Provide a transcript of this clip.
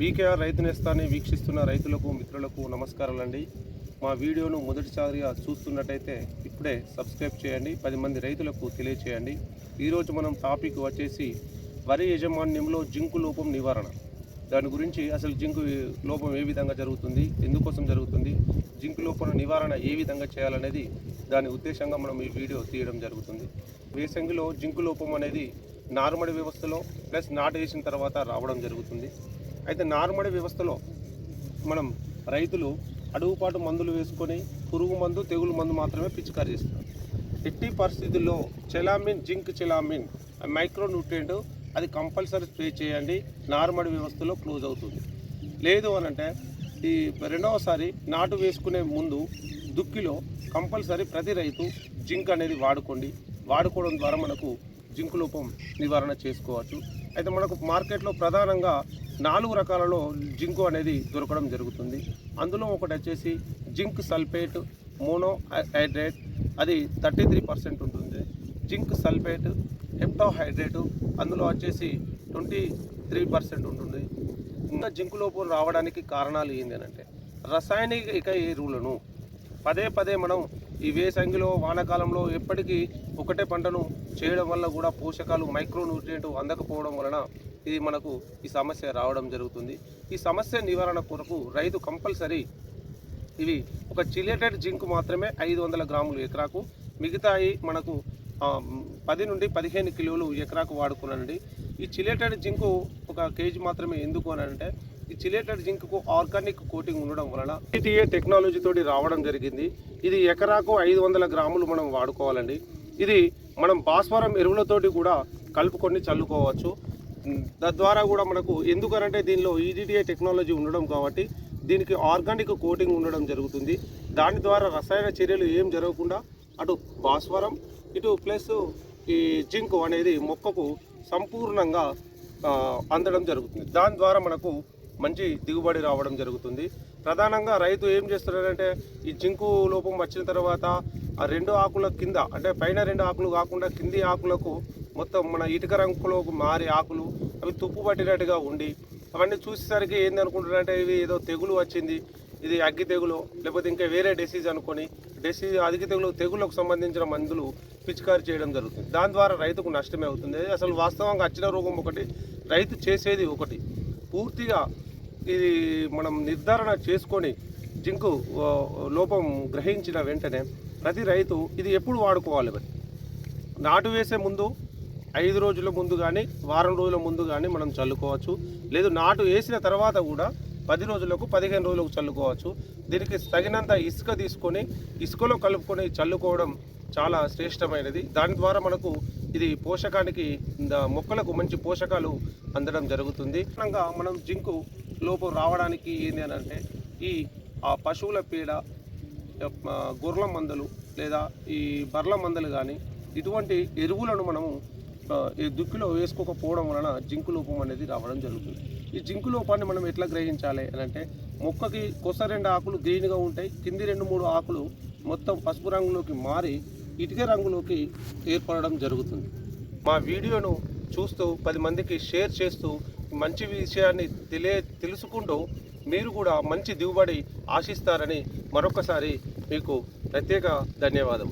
BKR రైతు నేస్తాన్ని వీక్షిస్తున్న రైతులకు మిత్రులకు నమస్కారాలండి మా వీడియోను మొదటిసారిగా చూస్తున్నట్టయితే ఇప్పుడే సబ్స్క్రైబ్ చేయండి పది మంది రైతులకు తెలియచేయండి. ఈరోజు మనం టాపిక్ వచ్చేసి వరి యజమాన్యంలో జింకు లోపం నివారణ. దాని గురించి అసలు జింకు లోపం ఏ విధంగా జరుగుతుంది ఎందుకోసం జరుగుతుంది జింకు లోపం నివారణ ఏ విధంగా చేయాలనేది దాని ఉద్దేశంగా మనం ఈ వీడియో తీయడం జరుగుతుంది. వేసంగిలో జింకు లోపం అనేది నారుమడి వ్యవస్థలో ప్లస్ నాటు వేసిన తర్వాత రావడం జరుగుతుంది. అయితే నార్మడి వ్యవస్థలో మనం రైతులు అడుగుపాటు మందులు వేసుకొని పురుగు మందు తెగులు మందు మాత్రమే పిచికారి చేస్తారు ఎట్టి పరిస్థితుల్లో చెలామిన్ జింక్ చెలామిన్ మైక్రో న్యూట్రియంట్ అది కంపల్సరీ స్ప్రే చేయండి. నార్మడి వ్యవస్థలో క్లోజ్ అవుతుంది. లేదు అని అంటే ఈ రెండవసారి నాటు వేసుకునే ముందు దుక్కిలో కంపల్సరీ ప్రతి రైతు జింక్ అనేది వాడుకోండి. వాడుకోవడం ద్వారా మనకు జింక్ లోపం నివారణ చేసుకోవచ్చు. అయితే మనకు మార్కెట్లో ప్రధానంగా నాలుగు రకాలలో జింకు అనేది దొరకడం జరుగుతుంది. అందులో ఒకటి వచ్చేసి జింక్ సల్ఫేట్ మోనో హైడ్రేట్ అది థర్టీ త్రీ పర్సెంట్ ఉంటుంది. జింక్ సల్ఫేట్ హెప్టోహైడ్రేటు అందులో వచ్చేసి ట్వంటీ త్రీ పర్సెంట్ ఉంటుంది. ఇంకా జింకు లోపం రావడానికి కారణాలు ఏంటంటే రసాయనిక ఎరువులను పదే పదే మనం ఈ వేసంగిలో వానాకాలంలో ఎప్పటికీ ఒకటే పంటను చేయడం వల్ల కూడా పోషకాలు మైక్రో న్యూట్రియంట్ అందకపోవడం వలన ఇది మనకు ఈ సమస్య రావడం జరుగుతుంది. ఈ సమస్య నివారణ కొరకు రైతు కంపల్సరీ ఇవి ఒక చిలేటెడ్ జింక్ మాత్రమే ఐదు వందల గ్రాములు ఎకరాకు మిగతాయి మనకు పది నుండి పదిహేను కిలోలు ఎకరాకు వాడుకున్నానండి. ఈ చిలేటెడ్ జింకు ఒక కేజీ మాత్రమే ఎందుకు అని అంటే ఈ చిలేటెడ్ జింక్కు ఆర్గానిక్ కోటింగ్ ఉండడం వలన టీటీఏ టెక్నాలజీ తోటి రావడం జరిగింది. ఇది ఎకరాకు ఐదు వందల గ్రాములు మనం వాడుకోవాలండి. ఇది మనం భాస్వరం ఎరువులతోటి కూడా కలుపుకొని చల్లుకోవచ్చు. తద్వారా కూడా మనకు ఎందుకనంటే దీనిలో ఈడిటిఐ టెక్నాలజీ ఉండడం కాబట్టి దీనికి ఆర్గానిక్ కోటింగ్ ఉండడం జరుగుతుంది. దాని ద్వారా రసాయన చర్యలు ఏం జరగకుండా అటు భాస్వరం ఇటు ప్లస్ ఈ జింక్ అనేది మొక్కకు సంపూర్ణంగా అందడం జరుగుతుంది. దాని ద్వారా మనకు మంచి దిగుబడి రావడం జరుగుతుంది. ప్రధానంగా రైతు ఏం చేస్తున్నాడంటే ఈ జింకు లోపం వచ్చిన తర్వాత ఆ రెండు ఆకుల కింద అంటే పైన రెండు ఆకులు కాకుండా కింది ఆకులకు మొత్తం మన ఇటుక రంగులోకి మారి ఆకులు అవి తుప్పు పట్టినట్టుగా ఉండి అవన్నీ చూసేసరికి ఏందనుకుంటారంటే ఇవి ఏదో తెగులు వచ్చింది ఇది అగ్గి తెగులు లేకపోతే ఇంకా వేరే డిసీజ్ అనుకొని డిసీజ్ అగ్గి తెగులు తెగులకు సంబంధించిన మందులు పిచికారి చేయడం జరుగుతుంది. దాని ద్వారా రైతుకు నష్టమే అవుతుంది. అసలు వాస్తవంగా వచ్చిన రోగం ఒకటి రైతు చేసేది ఒకటి. పూర్తిగా ఇది మనం నిర్ధారణ చేసుకొని జింకు లోపం గ్రహించిన వెంటనే ప్రతి రైతు ఇది ఎప్పుడు వాడుకోవాలి మరి? నాటు వేసే ముందు ఐదు రోజుల ముందు కానీ వారం రోజుల ముందు కానీ మనం చల్లుకోవచ్చు. లేదు నాటు వేసిన తర్వాత కూడా పది రోజులకు పదిహేను రోజులకు చల్లుకోవచ్చు. దీనికి తగినంత ఇసుక తీసుకొని ఇసుకలో కలుపుకొని చల్లుకోవడం చాలా శ్రేష్టమైనది. దాని ద్వారా మనకు ఇది పోషకానికి మొక్కలకు మంచి పోషకాలు అందడం జరుగుతుంది. మనం జింకు లోపం రావడానికి ఏంది అని అంటే ఈ ఆ పశువుల పేడ గొర్రెల మందలు లేదా ఈ బర్ల మందలు కానీ ఇటువంటి ఎరువులను మనము ఈ దుక్కిలో వేసుకోకపోవడం వలన జింకు లోపం అనేది రావడం జరుగుతుంది. ఈ జింకు లోపాన్ని మనం ఎట్లా గ్రహించాలి అని అంటే మొక్కకి కొస రెండు ఆకులు గ్రీన్గా ఉంటాయి కింది రెండు మూడు ఆకులు మొత్తం పసుపు రంగులోకి మారి ఇటుక రంగులోకి ఏర్పడడం జరుగుతుంది. మా వీడియోను చూస్తూ పది మందికి షేర్ చేస్తూ మంచి విషయాన్ని తెలియ తెలుసుకుంటూ మీరు కూడా మంచి దిగుబడి ఆశిస్తారని మరొకసారి మీకు ప్రత్యేక ధన్యవాదం